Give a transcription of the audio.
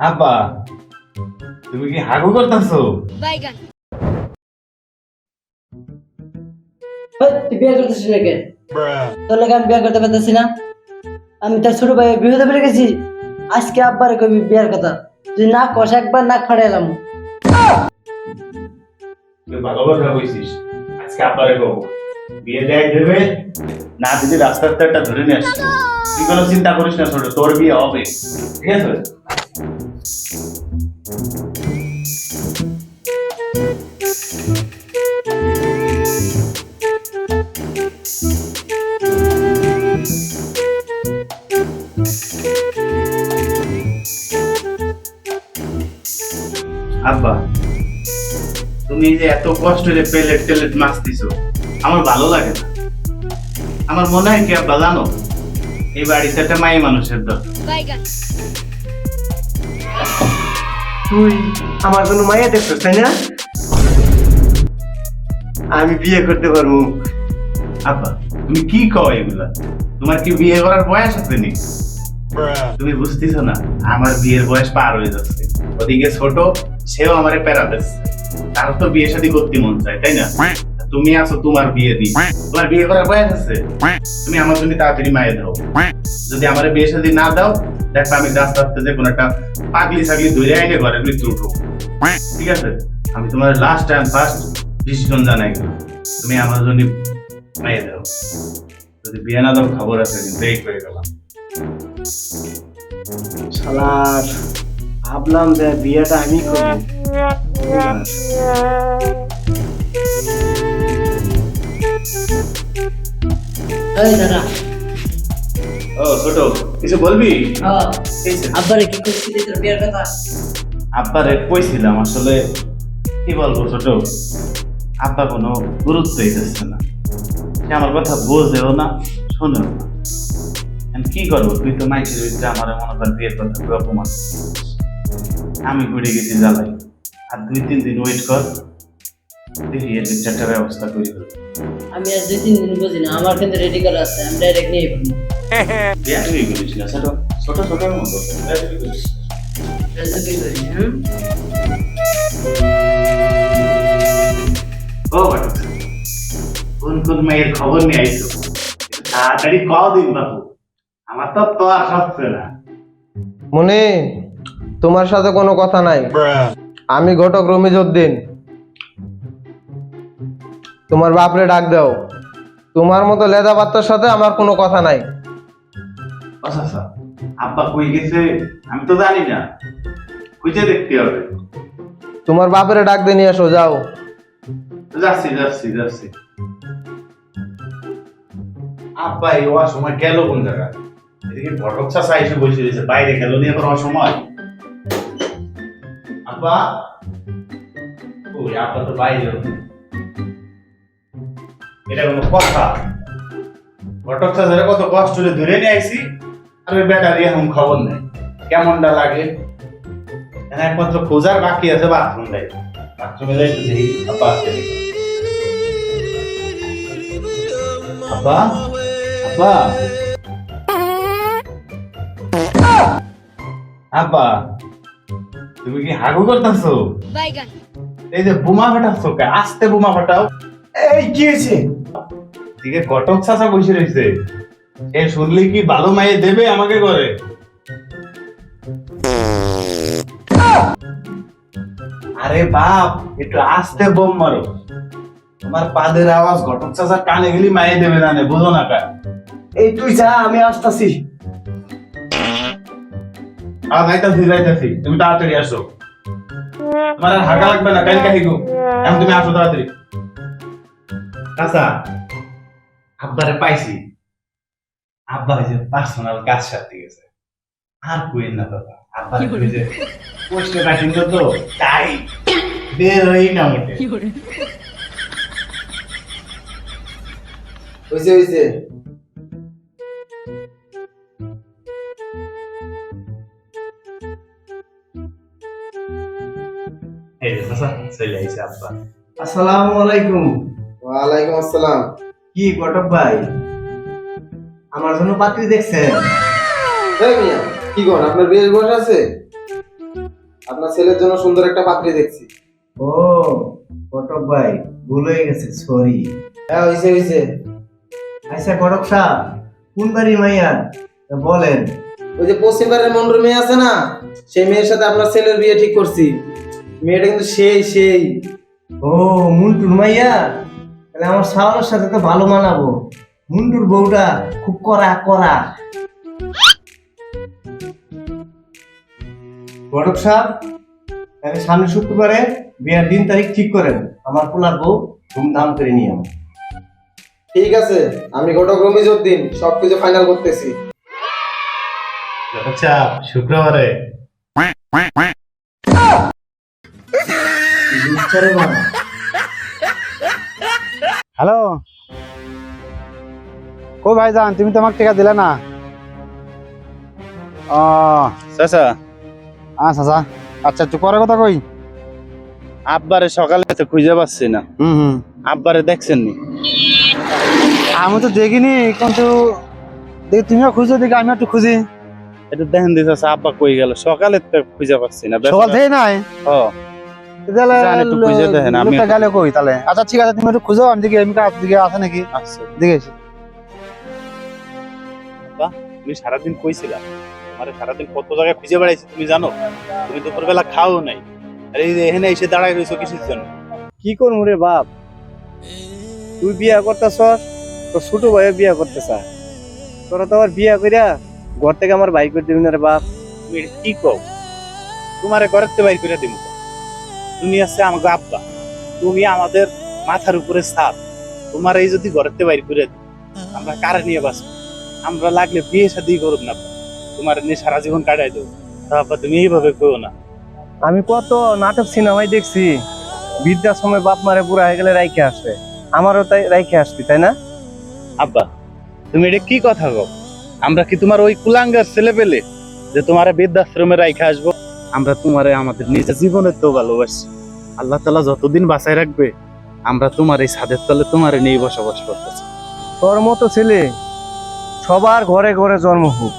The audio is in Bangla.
আব্বা তুমি কি হাগু করতেছো? বাইগান। তুই বিয়ে করতেছিস নাকি? তোর লাগে আমি বিয়ে করতে পারতেছি না? আমি তার ছোট ভাই বিয়ে পেরে গেছি আজকে আব্বারে কবি বিয়ের কথা? তুই না কষ একবার নাক ফাটাইলাম তুই ভালো কথা কইছিস আজকে আব্বারে কব। বিয়ে দেয় দেবে না, দিদি, রাস্তার তো একটা ধরে নিয়ে আসছে। তুই কোনো চিন্তা করিস না, ছোট, তোর বিয়ে হবে। ঠিক আছে? আব্বা, তুমি যে এত কষ্ট করে প্লেট টেলেট মাছ দিছো। আমার ভালো লাগে না। আমার মনে হয় কি আব্বা জানো? এই বাড়িতে একটা মাই মানুষের দরকার। তুই আমার কোনো মাইয়া দেখছিস তাই না? আমি বিয়ে করতে পারব। আব্বা তুমি কি কও এগুলা? তোমার কি বিয়ে করার বয়স আছে নি তুমি বুঝতেছো না আমার বিয়ের বয়স পার হয়ে যাচ্ছে। ওদিকে ছোট সেও আমারে প্যারা দিচ্ছে। তার তো বিয়ে শাদী করতে মন চায় তাই না? তুমি আছো তোমার বিয়ে দি তোমার বিয়ে করার বয়স আছে? তুমি আমার জন্য তাড়াতাড়ি মায়ে দাও। যদি আমার বিয়ে শাদী না দাও দেখো আমি রাস্তার যে কোনো একটা পাগলি ছাগলি ধরে আইনে ঘরে মৃত্যু উঠবো ঠিক আছে? আমি তোমার লাস্ট অ্যান্ড ফার্স্ট ডিসিশন জানাই গেলাম তুমি আমার জন্য মায়ে দাও। যদি বিয়ে না দাও খবর আছে কিন্তু এই করে গেলাম। শালার ভাবলাম যে বিয়েটা আমি করব এই দাদা। ও ছোট কিছু বলবি? হ্যাঁ, আব্বারে কি করছিলি তোর বিয়ের কথা? আব্বারে কইছিলাম আসলে। কি বলব ছোট? আব্বা কোনো গুরুত্বই দিচ্ছে না। সে আমার কথা বোঝেও না শোনেও না। কি করব? তুই তো মাইকের ভিতরে আমার মনে কর বিয়ের কথা তুই অপমান আমি ঘুরে গেছি জ্বালাই আর দুই তিন দিন ওয়েট কর। দেখি এর কিছু ব্যবস্থা করে। আমি আর দুই তিন দিন বুঝি না আমার কিন্তু রেডি করা আছে আমি ডাইরেক্ট নিয়ে যাব বিয়ে করিস না ছোট ছোট ছোট মতো। বিয়ে করিস ও বাটু কোন কোন মেয়ের খবর নিয়ে আইছো? তাড়াতাড়ি কদিন বাবু। আমার তো তো আর হচ্ছে না। মনে তোমার সাথে কোনো কথা নাই। আমি ঘটক রমিজউদ্দিন। তোমার বাপরে ডাক দাও। তোমার মতো লেদা বাচ্চার সাথে আমার কোনো কথা নাই। আচ্ছা আচ্ছা। আব্বা কই গেছে? আমি তো জানি না। খুঁজে দেখতে হবে। তোমার বাপরে ডাক দিয়ে নিয়ে আসো যাও। যাচ্ছি যাচ্ছি যাচ্ছি। আব্বা এই ওয়ার সময় গেল কোন জায়গা এদিকে ঘটক চাষা এসে বসে রয়েছে। বাইরে গেল নিয়ে কোনো সময় আব্বা? ওই আব্বা তো বাইরে এটা কোনো কথা। ঘটক চাষারে কত কষ্ট ধরে নিয়ে আইছি আর ওই ব্যাটারি এখন খবর নেই। কেমনটা লাগে? একমাত্র খোঁজার বাকি আছে বাথরুম দেয় বাথরুমে যাইতেছি আব্বা আসছে আব্বা? আব্বা? আব্বা তুমি কি হাগু করতেছো? এই যে বোমা ফাটাচ্ছো আস্তে বোমা ফাটাও। এই কি হয়েছে? দিকে কটক চাচা বসে রয়েছে। এ শুনলি কি ভালো মাইয়ে দেবে আমাকে করে আরে বাপ একটু আস্তে বোম মারো। তোমার পাদের আওয়াজ ঘটক কানে গেলি মাইয়ে দেবে না বুঝো না কা এই তুই যা আমি আসতাছি। আর যাইতাছি যাইতাছি। তুমি তাড়াতাড়ি আসো। তোমার আর হাঁকা লাগবে না কালকে হিগো এখন তুমি আসো তাড়াতাড়ি। কাঁচা আব্বারে পাইছি। আব্বা যে পার্সোনাল কাজ সারতে গেছে। আর কইেন না বাবা আব্বা ওই যে পোস্ট কাটিং তো তাই বের হই না মোটে হয়েছে হয়েছে এই যে চলে আইছে আব্বা। আসসালামু আলাইকুম। ওয়ালাইকুম আসসালাম। কি ঘটক ভাই? আমার জন্য পাত্রী দেখছেন? এই মিয়া কি কর আপনার বিয়ের বয়স আছে? আপনার ছেলের জন্য সুন্দর একটা পাত্রী দেখছি। ও ঘটক ভাই ভুল হয়ে গেছে সরি হ্যাঁ হইছে হইছে। আচ্ছা ঘটক সাহেব কোন বাড়ি মাইয়া? তা বলেন। ওই যে পশ্চিম পাড়ের মন্ডল মেয়ে আছে না সেই মেয়ের সাথে আপনার ছেলের বিয়ে ঠিক করছি। মেয়েটা কিন্তু সেই সেই। ও মুন্টুর মাইয়া? তাহলে আমার শাওনের সাথে তো ভালো মানাবো। মুন্ডুর বউটা খুব করা করা ঘটক সাহেব তাহলে সামনে শুক্রবারে বিয়ার দিন তারিখ ঠিক করেন আমার পোলার বউ ধুমধাম করে নিয়ে আমার ঠিক আছে আমি ঘটক রমিজউদ্দিন সবকিছু ফাইনাল করতেছি। আচ্ছা শুক্রবারে। বাবা? হ্যালো? কই ভাইজান তুমি তো আমাকে টাকা দিলে না? ও। চাচা। আচ্ছা আচ্ছা আচ্ছা একটু পরে কথা কই? আব্বারে সকালে তো খুঁজে পাচ্ছি না। হুম হুম। আব্বারে দেখছেন নি? আমি তো দেখিনি কিন্তু দেখি তুমিও খুঁজো দেখি আমি একটু খুঁজি। এটা দেখেন দিতে আব্বা কই গেল? সকালে তো খুঁজে পাচ্ছি না সকাল থেকে নাই? ও গেলে কই তাহলে? আচ্ছা ঠিক আছে তুমি একটু খুঁজো আমি কাজ দিকে আছে নাকি। আচ্ছা। দেখে তুমি সারাদিন কইছিলা তোমার সারাদিন কত জায়গায় খুঁজে বেড়াইছি তুমি জানো? তুমি দুপুরবেলা খাও নাই। আরে এখানে এসে দাঁড়ায় রয়েছো কিসের জন্য? কি করব রে বাপ? তুই বিয়া করতেছ তোর ছোট ভাইও বিয়া করতে চা তোরা তো আবার বিয়া করিয়া ঘর থেকে আমার বাইক করে দিবি না রে বাপ? তুমি কি কও? তোমারে ঘরের বাইর করে দিব তুমি আছে আমাকে আব্বা। তুমি আমাদের মাথার উপরে ছাদ। তোমার এই যদি ঘরের বাইর করে দিই আমরা কারে নিয়ে বাঁচবো? আমরা লাগলে বিয়ে শাদি করব না তোমার নিয়ে সারা জীবন কাটাই দেবো। তারপর তুমি এইভাবে করো না। আমি কত নাটক সিনেমায় দেখছি বৃদ্ধার সময় বাপ মারে বুড়া হয়ে গেলে রাইখে আসবে আমারও তাই রাইখে আসবি তাই না? আব্বা তুমি এটা কি কথা কও? আমরা কি তোমার ওই কুলাঙ্গার ছেলে পেলে যে তোমার বৃদ্ধাশ্রমে রাইখে আসব? আমরা তোমারে আমাদের নিজের জীবনের তো ভালোবাসি। আল্লাহ তালা যতদিন বাঁচায় রাখবে, আমরা তোমার এই ছাদের তলে তোমারে নিয়ে বসবাস করতেছি। তোর মতো ছেলে সবার ঘরে ঘরে জন্ম হোক।